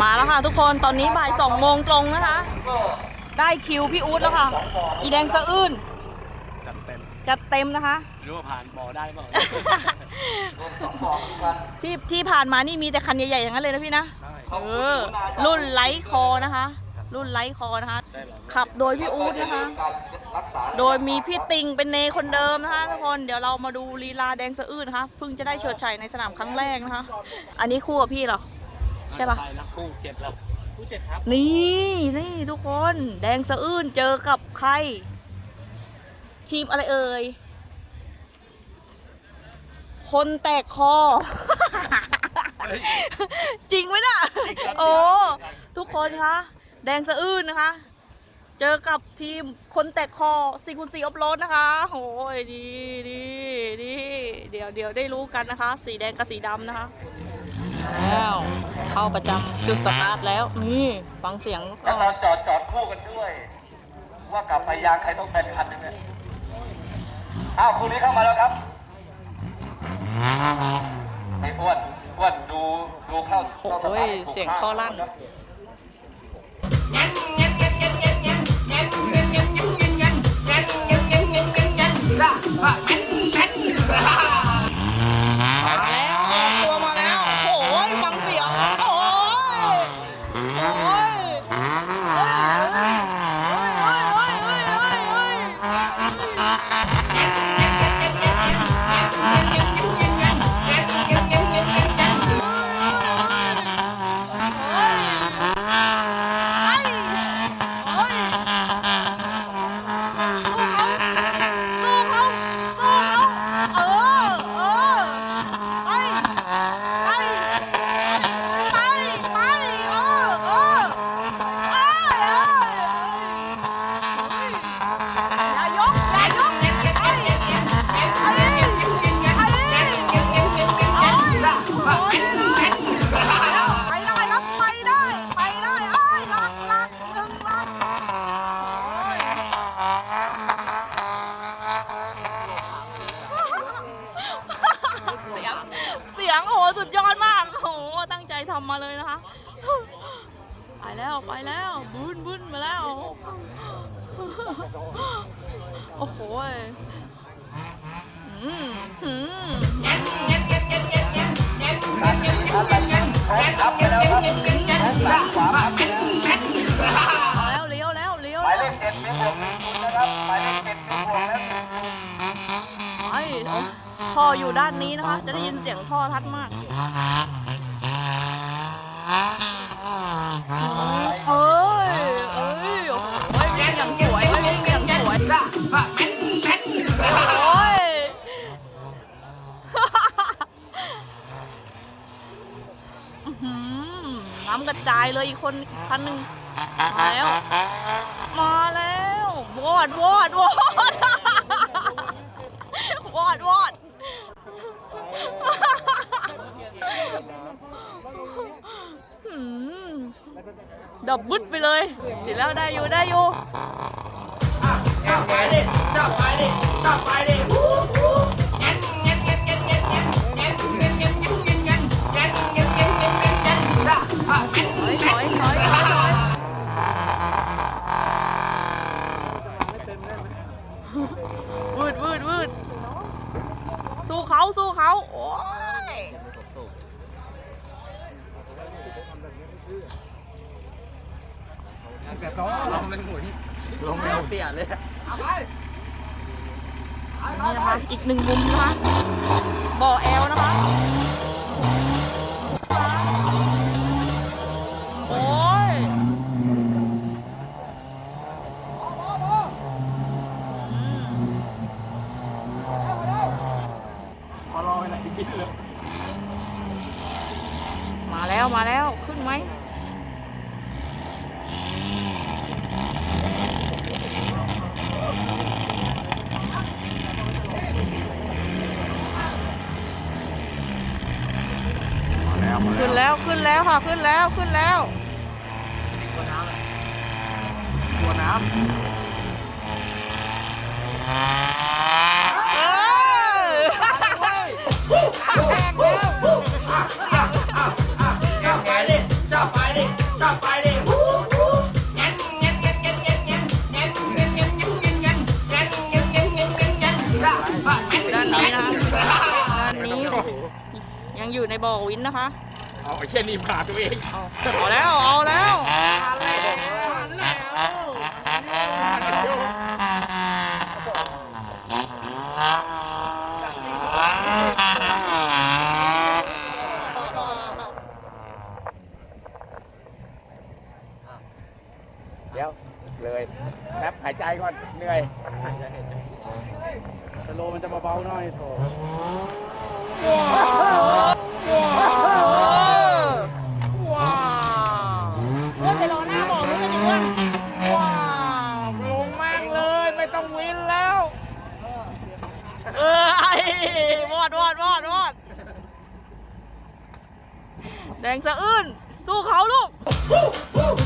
มาแล้วค่ะทุกคนตอนนี้บ่ายสองโมงตรงนะคะ ได้คิวพี่อู๊ดแล้วค่ะ อีแดงสะอื้น จัดเต็มนะคะ ไม่รู้ว่าผ่านบอได้เปล่า ที่ที่ผ่านมานี่มีแต่คันใหญ่ๆอย่างนั้นเลยนะพี่นะ ใช่เออ รุ่นไลท์คอนะคะ รุ่นไลท์คอนะคะขับโดยพี่อู๊ดนะคะ โดยมีพี่ติงเป็นเนคนเดิมนะคะทุกคน เดี๋ยวเรามาดูลีลาแดงสะอื้นนะคะ เพิ่งจะได้เฉิดชัยในสนามครั้งแรกนะคะ อันนี้คู่กับพี่เหรอ ใช่ปะ ใช่นะคู่เจ็ดแล้วคู่เจ็ดครับ นี่นี่ทุกคน แดงสะอื้นเจอกับใคร ทีมอะไรเอ่ย คนแตกคอ จริงไหมน่ะ โอ้ ทุกคนคะ แดงสะอื้นนะคะ เจอกับทีมคนแตกคอซีคูณสีออฟโรดนะคะโอ้ยดีดีดีเดี๋ยวเดี๋ยวได้รู้กันนะคะ สีแดงกับสีดำนะคะแล้วเข้าประจำจุดสตาร์ทแล้ว นี่ฟังเสียงก่แล้วอตอนนจอดจอดคู่กันด้วย ว่ากลับไปยางใครต้องเป็นคันหนึงเนี่ย อ้าวคู่นี้เข้ามาแล้วครับไอ้อ้วนอ้วนดูดูเข้าเข้าสโอ้ตายร์ทถูกเสียงข้าข้อลั่นครั โอ้โหอืมอืมเอาแล้วเลี้ยวแล้วเลี้ยวหมายแล้ว ขเจ็ดมีบวกหนึ่งศูนย์นะครับหมายเลขเจ็ดมีบวกแล้วไอ้โอ้ท่ออยู่ด้านนี้นะคะ จะได้ยินเสียงท่อทัดมาก ระจายเลยอีกคนอีกคันหนึ่งมาแล้ว มาแล้ววอดวอดวอดวอดวอดหืมดับบึดไปเลยเสร็จแล้วได้อยู่ได้อยู่ชอบไปดิชอบไปดิชอบไปดิ ขึ้นแล้วขึ้นแล้วกลัวน้ำเลยกลัวน้ำเออแห้งแล้วด้านนี้นะคะยังอยู่ในบ่อวินนะคะ เอาเช่นนี้ผ่าตัวเอง เอาแล้ว เอาแล้ว อะไแดงสะอื้นสู้เขาลูก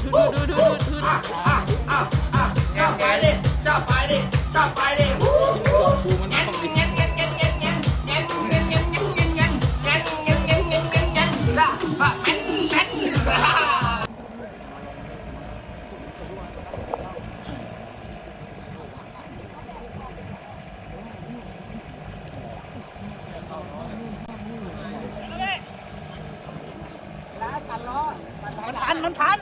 ดูดูดูดูดูจับไปดิจับไปดิจับไปดิ มันพัน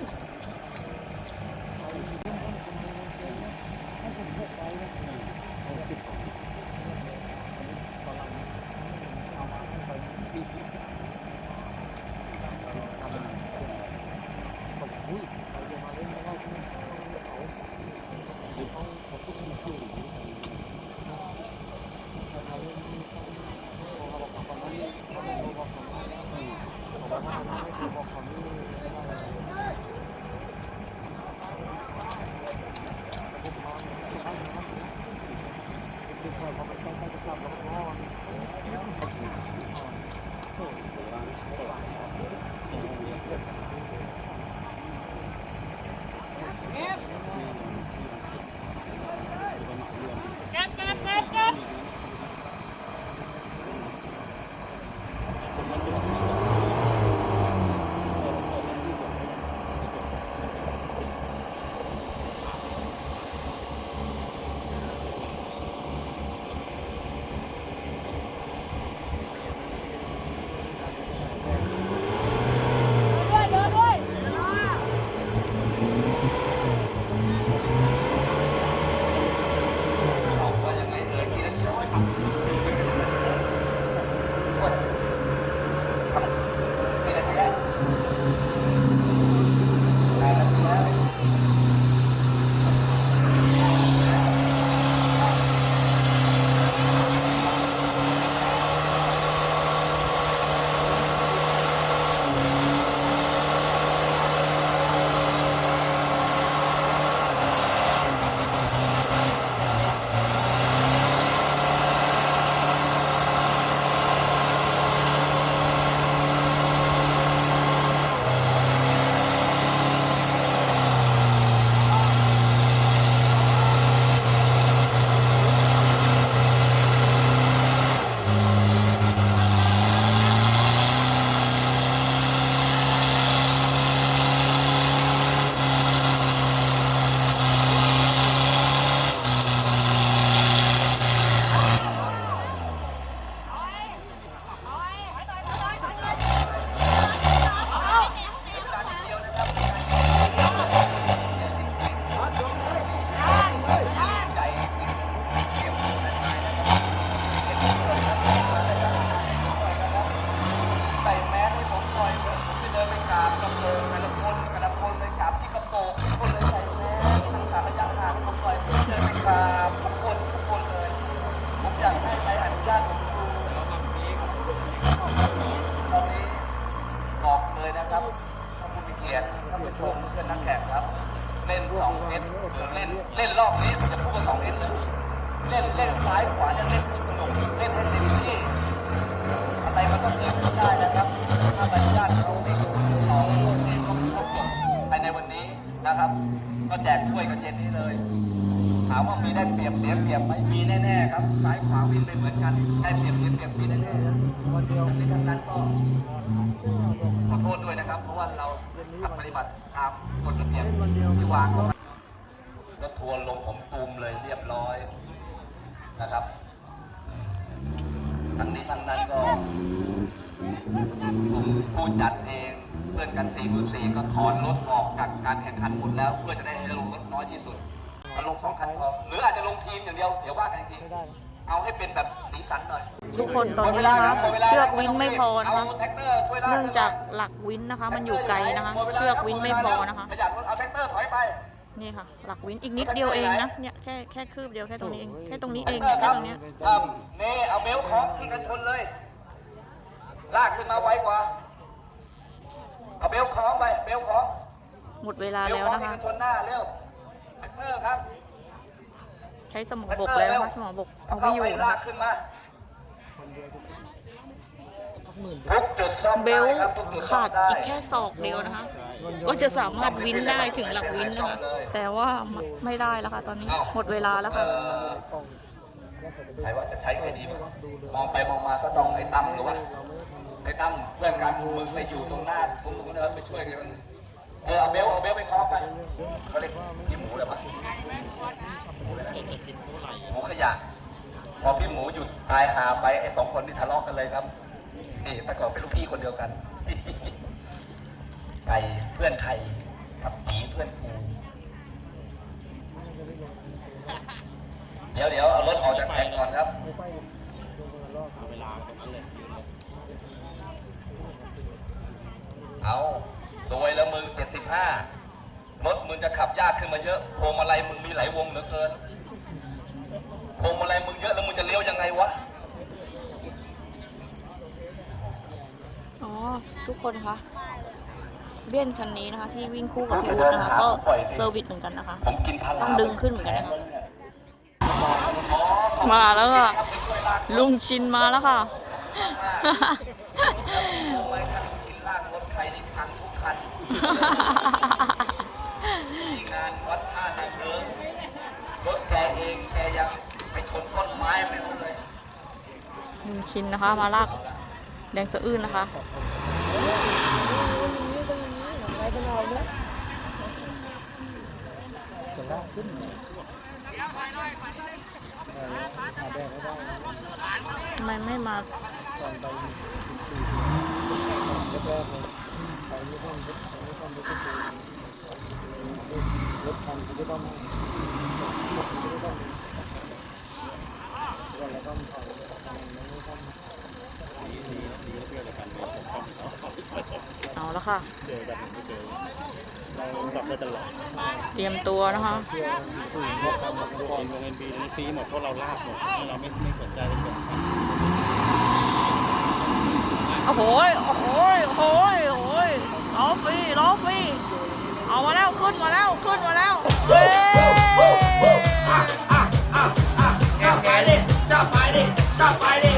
ได้เปรียบเสียเปรียบไหมมีแน่ๆครับซ้ายขวาวิ่งไปเหมือนกันได้เปรียบเสียเปรียบมีแน่ๆวันเดียวในทั้งนั้นก็ขอโทษด้วยนะครับ เพราะว่าเราทำปฏิบัติตามกฎระเบียบที่วางเอาไว้รถทัวร์ลงผมตูมเลยเรียบร้อยนะครับทั้งนี้ทั้งนั้นก็ผมผู้จัดเองเพื่อนกันสี่มือสี่ก็ถอนรถออกจากการแข่งขันหมดแล้ว เพื่อจะได้ให้ลงรถน้อยที่สุด เอาลงสองคันพอหรืออาจจะลงทีมอย่างเดียว เดี๋ยวว่ากันอีกทีเอาให้เป็นแบบสีสันหน่อย ทุกคนตอนนี้นะคะเชือกวินไม่พอนะคะาแท็กตร์ช่วยลเนื่องจากหลักวินนะคะ มันอยู่ไกลนะคะ เชือกวินไม่พอนะคะขยับรถเอาแท็กเตอร์ถอยไปนี่ค่ะ หลักวินอีกนิดเดียวเองนะเนี่ยแค่แค่คืบเดียวแค่ตรงนี้เองแค่ตรงนี้เองเนี่ยแค่ตรงเนี้ยครับนี่เอาเบลต์ของที่กันชนเลย ลากขึ้นมาไวกว่าเอาเบลต์ของไปเบลต์ของหมดเวลาเบลแล้ต์วของนะที่คะกันชนหน้าเร็วแท็ก เตอร์ครับใช้สมองบกแล้วนะคะสมองบกเอาไม่อยู่เข้าปนะลาคะกขึ้นมาทุกจุดซ่อมเบลได้ครับทุกจุดซ่อขาดมได้อีกแค่ศอกเดียวนะคะ ก็จะสามารถวินได้ถึงหลักวินนะคะ แต่ว่าไม่ได้แล้วค่ะตอนนี้หมดเวลาแล้วค่ะ เอ่อใครว่าจะใช้ใครดีวะมองไปมองมาก็ต้องไอ้ตั้มหรือว่าไอ้ตั้มเพื่อนกันมึงไปอยู่ตรงหน้าตรงนู้นนะครับไปช่วยกัน เออเอาเบลเอาเบลไปคล้องไปเขาเรียกพี่หมูเลยปะหมูขยะ พอพี่หมูหยุดตายหาไปไอ้สองคนนี่ทะเลาะกันเลยครับนี่แต่ก่อนเป็นลูกพี่คนเดียวกันไก่เพื่อนไทยกับผีเพื่อนกูเดี๋ยวเดี๋ยวเอารถออกจากแผงก่อนครับเอาสวยแล้วมึงเจ็ดสิบห้ารถมึงจะ ขับยากขึ้นมาเยอะพวงมาลัยมึงมีหลายวงเหลือเกินพวงมาลัยมึงเยอะแล้วมึงจะเลี้ยวยังไงวะอ๋อทุกคนคะเบี้ยนคันนี้นะคะ ที่วิ่งคู่กับพี่อู๊ดนะคะ ก็เซอร์วิสเหมือนกันนะคะผมกินพาราต้องดึงขึ้นเหมือนกันนะคะ มาแล้วค่ะ ลุงชินมาแล้วค่ะ ลุงชิ้นนะคะ มาลากแดงสะอื้นนะคะทำไมไม่มา เอาแล้วค่ะเตรียมตัวนะคะก่อนวงเงินปีนี้ฟรีหมดเพราะเราลากหมดเราไม่ไม่สนใจเลยก่อนโอ้โหยโอ้โหยโอ้โหยโอ้โหยล้อฟรีล้อฟรีเอามาแล้วขึ้นมาแล้วขึ้นมาแล้วเฮ้ยอะอะอะอะจับไปดิจับไปดิจับไปดิ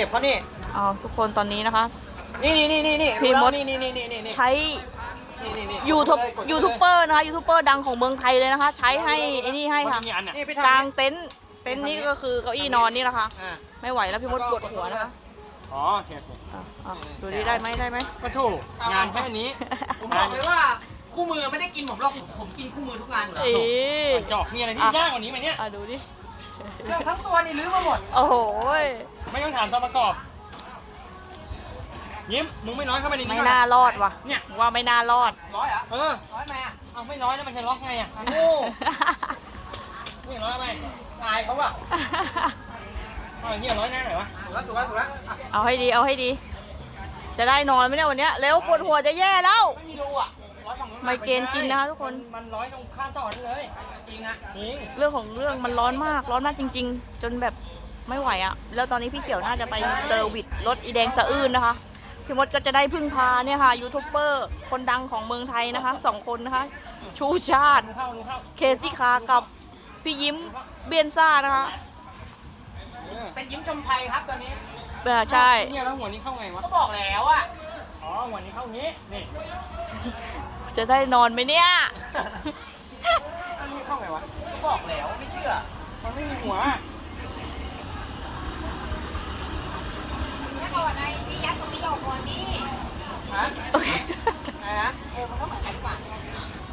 นี่เสียบเขานี่เอาทุกคนตอนนี้นะคะ นี่นี่นี่นี่นี่พี่มด นี่นี่นี่นี่นี่นี่ใช้นี่นี่ยูทูบกดเลยกดเลยยูทูบเบอร์นะคะยูทูบเบอร์ดังของเมืองไทยเลยนะคะ ใช้ให้ไอ้นี่ให้ค่ะนี่พี่กลางทำเต็นท์เต็นท์นี้ก็คือเก้าอี้นอนนี่แหละค่ะ อ่าไม่ไหวแล้วพี่มดปวดหัวนะคะอ๋อโอเคอะอะดูดิได้ไหมได้ไหม ก็ถูกงานแค่นี้ผมบอกเลยว่าคู่มือไม่ได้กินผมหรอกผมกินคู่มือทุกงานอยู่แล้วเอ๊ะ จอกมีอะไรที่ยากกว่านี้ไหมเนี่ย อะดูดิ เครื่องทั้งตัวนี่ลื้อมาหมด โอ้โหยไม่ต้องถามตัวประกอบ ยิ้ม มึงไม่น้อยเข้าไปในนี้ไม่ก่อนน่ารอดว่ะ เนี่ย ว่าไม่น่ารอด ร้อยเหรอะเออ ร้อยไหมอะเอาไม่น้อยแล้วมันจะล็อกไงอะโอ้ไม่ร้อยไหมตายเขาอะเอาเฮียร้อยหน้าหน่อยวะถูกแล้วถูกแล้วถูกแล้วอะเอาให้ดีเอาให้ดี จะได้นอนไหมเนี่ยวันเนี้ยเร็วปวดหัวจะแย่แล้ว ไม่มีรูอะร้อยฝั่งนู้น ไมเกรนกินนะคะทุกคน มันร้อยตรงค่าต่อนั่นเลย จริงอะจริงเรื่องของเรื่องมันร้อนมากร้อนมากจริง ๆ จนแบบไม่ไหวอะแล้วตอนนี้พี่เขียวน่าจะไปเซอร์วิสรถอีแดงสะอื้นนะคะ พี่มดก็จะได้พึ่งพาเนี่ยค่ะยูทูบเบอร์คนดังของเมืองไทยนะคะสองคนนะคะ ชูชาติรู้เข้ารู้เข้าเคซี่คากับพี่ยิ้มเบียนซ่านะคะเป็นยิ้มชมภัยครับตอนนี้เออใช่ เนี่ยแล้วหัวนี้เข้าไงวะ ก็บอกแล้วอะ อ๋อหัวนี้เข้างี้ นี่ จะได้นอนไหมเนี่ย อันนี้เข้าไงวะก็บอกแล้วไม่เชื่อ มันไม่มีหัวถ้าก่อนไอ้ที่ยัดตรงนี้ออกก่อนนี่ฮะอะไรนะเออมันก็เหมือนกันกว่า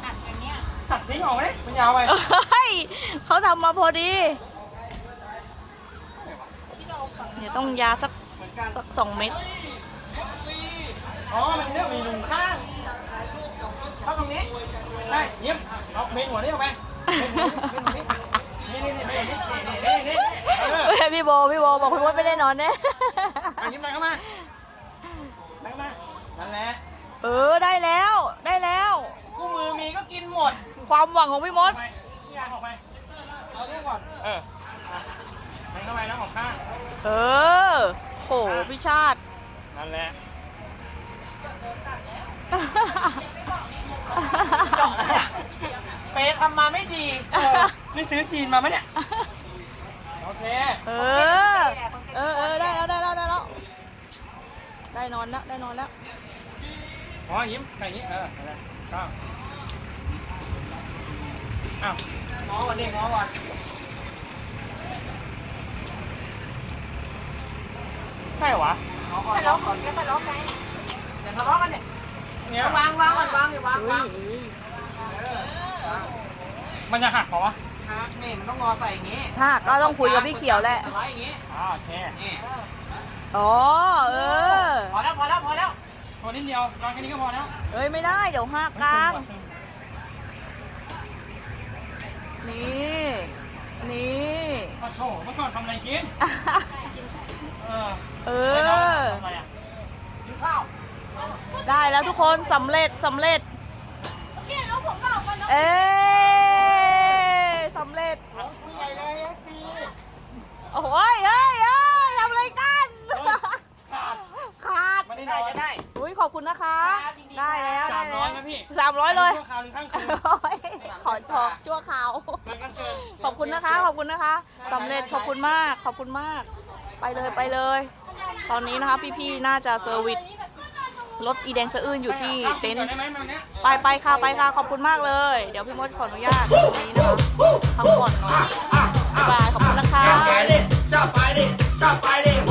ตัดกันเนี้ยตัดทิ้งออกไหมมันยาวไปเฮ้ยเขาทำมาพอดีที่เราฝั่งเดี๋ยวต้องยาสักสักสองเม็ดอ๋อ มันเนี่ยมีรูข้าง เข้าตรงนี้ได้เยี่ยมเอาเมนหัวนี้ออกไปเมนหัวนี้เมนหัวนี้นี่นี่นี่เมนหัวนี้นี่นี่นี่เออเฮ้ยพี่โบพี่โบบอกพี่มดไม่ได้นอนแน่อันนี้มันเข้ามามันเข้ามานั่นแหละเออได้แล้วได้แล้วคู่มือมีก็กินหมด ความหวังของพี่มดไปนี่ออกไปเอาเรื่องก่อนเออมันเข้าไปนะของข้างเออโหพี่ชาตินั่นแหละเจาะแล้วเนี่ยเป๊ะทำมาไม่ดีเออนี่ซื้อจีนมาไหมเนี่ยโอเคเออ เออเออได้แล้วได้แล้วได้แล้ว ได้นอนแล้วได้นอนแล้ว อ๋อยิ้มไปอย่างนี้เอออะไรก็อ้าวง้อก่อนดิง้อก่อนใช่เหรอวะง้อก่อนทะเลาะกันก็ทะเลาะกันอย่าทะเลาะกันเนี่ย เนี่ยวางวางก่อนวางอย่าวางวางเออวางมันจะหักเหรอวะฮะนี่มันต้องงอใส่อย่างงี้ถ้าก็ต้องคุยกับพี่เขียวแหละ สไลด์อย่างงี้อ๋อโอเคนี่อ๋อ เออ พอแล้วพอแล้วพอแล้วตัวนิดเดียวลองแค่นี้ก็พอแล้วเอ้ยไม่ได้เดี๋ยวหักกลาง นี่ นี่โอ้โหเมื่อก่อนทำอะไรกิน เออเอแล้วน้องอทำอะไรอะกินข้าว ได้แล้วทุกคนสำเร็จสำเร็จเนี่ยเอาผมก็ออกมาเนาะเอ้ยสำเร็จ ผู้ใหญ่เลยสิโอ้ยเฮ้ยเฮ้ยทำอะไรกัน ขาดขาด ไม่ได้นได้อนจะได้อุ้ยขอบคุณนะคะครับยินดีได้แล้วสาได้มร้แล้อยวนะพี่สามร้อยเลยชั่วคราวหรือข้างคืนโอ้ยขอขอชั่วคราวเชิญกันเชิญขอบคุณนะคะ ขอบคุณนะคะสำเร็จขอบคุณมาก ขอบคุณมาก ไปเลยไปเลย ตอนนี้นะคะพี่ๆน่าจะเซอร์วิส รถอีแดงสะอื้นอยู่ที่เต็นท์ได้ไหมแบบเนี้ยไปไปค่ะไปค่ะขอบคุณมากเลย เดี๋ยวพี่มดขออนุญาตตรงนี้นะคะพักผ่อนหน่อยบ๊ายบายขอบคุณนะคะไปดิชอบไปดิชอบไปดิ